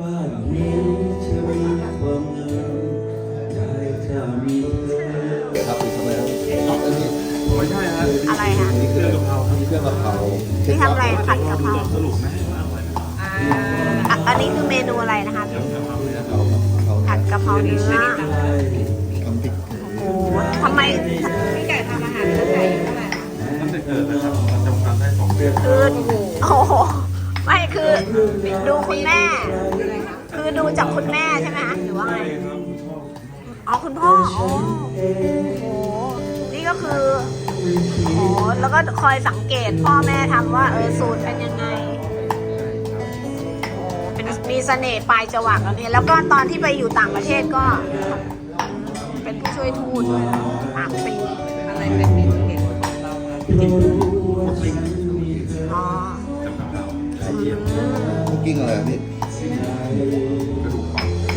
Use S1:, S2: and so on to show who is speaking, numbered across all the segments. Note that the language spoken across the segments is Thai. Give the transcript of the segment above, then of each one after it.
S1: บ้านนี้จะมีความงามได้ถ้ามีเธอ
S2: ครับคุณทำไมครับอันนี้
S3: ไม่ใช่ฮะ
S4: อะไรคะ
S2: นนี้คืออะไรครับอันนี้เครื่องกะเพรา
S4: นี่ทำอะไรผัดกะเพรา
S3: สรุปไหมว่าอะไร
S4: อะอันนี้คือเมนูอะไรนะคะพี่ผัดกะเพราเนื้อ
S2: ทำพริก
S4: โอ้ทำไม
S5: พี่ไก่ทำอาหารเมื่อไหร่เท่าไหร่คะ
S3: ตั้งแต่เกิดนะครับมันจำกัดได้สองเดือน
S4: คือโอ้โหไม่คือดูคุณแม่ คือดูจากคุณแม่ใช่ไหมคะหรือว่าไงอ๋อคุณพ่ออ๋อโอ้โหนี่ก็คือโอ้โหแล้วก็คอยสังเกตพ่อแม่ทำว่าเออสูตรเป็นยังไงโอ้เป็นมีเสน่ห์ปลายจวักแล้วเนี่ยแล้วก็ตอนที่ไปอยู่ต่างประเทศก็ เป็นผู้ช่วยทูตด้วยนะสามปี
S5: อะไรเป็นเมนูเด็ด
S4: อ๋ออืม
S2: คุกกิ้งอะไรครับพี่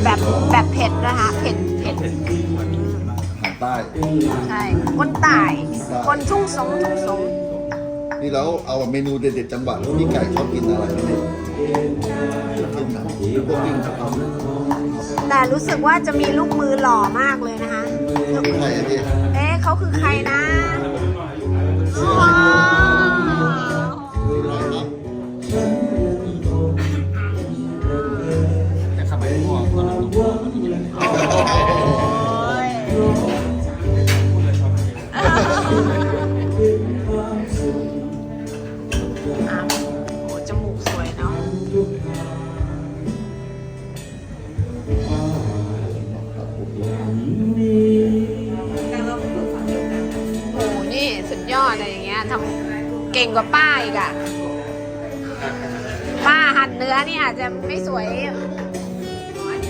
S4: แบบแบบเผ็ดนะคะ เผ็ดเผ็ด
S2: อาหารใต้
S4: ใช่ คนตาย คนทุ่งสงทุ่งสง
S2: นี่แล้วเอาเมนูเด็ดๆจังหวัดพี่ไก่ชอบกินอะไรครับพี่กินหนังหรือพวกกิ้งกะเพรา
S4: แต่รู้สึกว่าจะมีลูกมือหล่อมากเลยนะคะ
S2: ใช่ครับพี่
S4: เอ๊ะเขาคือใครนะว้าว
S3: แต่
S4: เก่
S5: ง
S4: กว่าป้าอีกอะป้าหั่นเนื้อนี่อาจจะไม่สวย
S5: อันนี้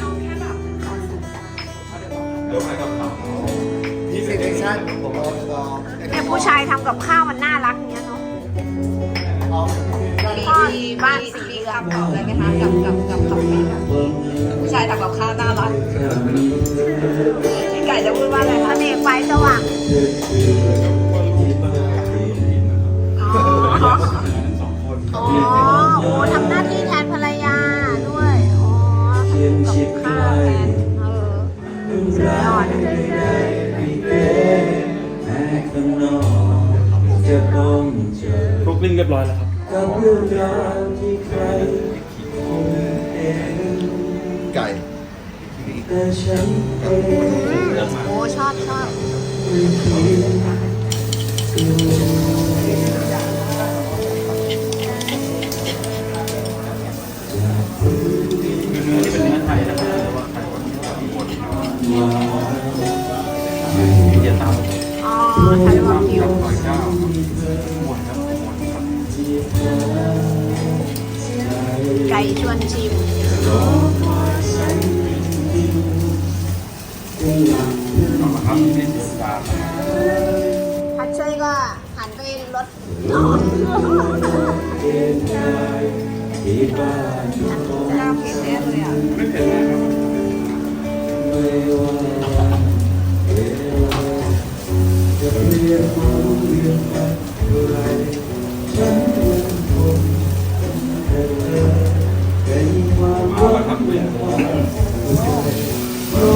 S5: เอาแค่แบบ
S3: เดี๋ยวไปกับเขา
S2: นี่สิใช่ผมเอาลอง
S4: เนี่ยผู้ชายทำกับข้าวมันน่ารักอย่างเงี้ยเนาะ
S5: มี
S4: พ่อ
S5: มี
S4: บ้า
S5: บ้านน
S4: สี
S5: สีคำตอบอะไรไหมคะกับกับกับคำนี้ผู้ชายทำกับข้าวน่ารักพี่ไก่จะพูดว่าอะไร
S4: เส
S5: คะ
S4: น่ห์ไฟสว่าง ทำกับข้าวแทนเออสุดยอด
S1: แม้ข้างนอกจะต้องเจอ
S3: คลุกลิ้งเรียบร้อยแล้วครับ
S1: กับเรื่องราวที่ใครคงเห็น
S2: ไก่
S1: แต่ฉันเอง
S4: โอ้ชอบชอบ
S3: คือ ไก่
S4: ชวนชิม
S3: เอาละครับนี่เดือนกา
S4: พัดช่วยก็หันไปรถ
S1: ที่บ้าน
S5: หน้าเผ็ดแน่เลยอะ
S3: ไม่เผ็ดเลยครับ
S1: ไม่ว่าวั นนมานเท่าไรฉันยังคงแค่เธอเป็นความ
S3: เอา
S1: รั
S3: ละ
S1: ก
S3: ครับเพื่อน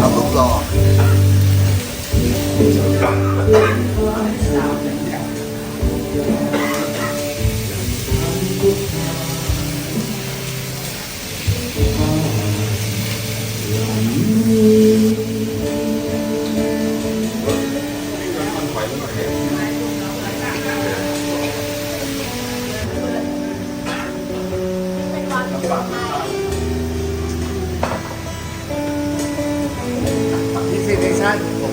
S2: ทำลูกหล่อ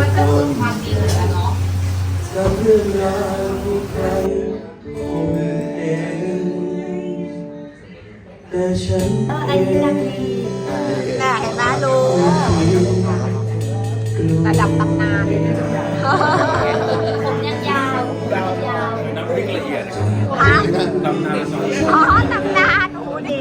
S2: มั
S1: นก็ต้อ
S5: คืองความจริงเลยอะเนาะ
S1: กับเรื่องราวใครคงเห็น
S6: แต่ฉัน
S1: เอออันนี้ดังดีน่ะเห็นไหมดูระดับตำนานผมยังยาวผมยาว
S3: น้ำพริกละเอียด
S1: ฮะ
S3: ตำนานอย
S1: อ๋อตำนานโอ้โหดิ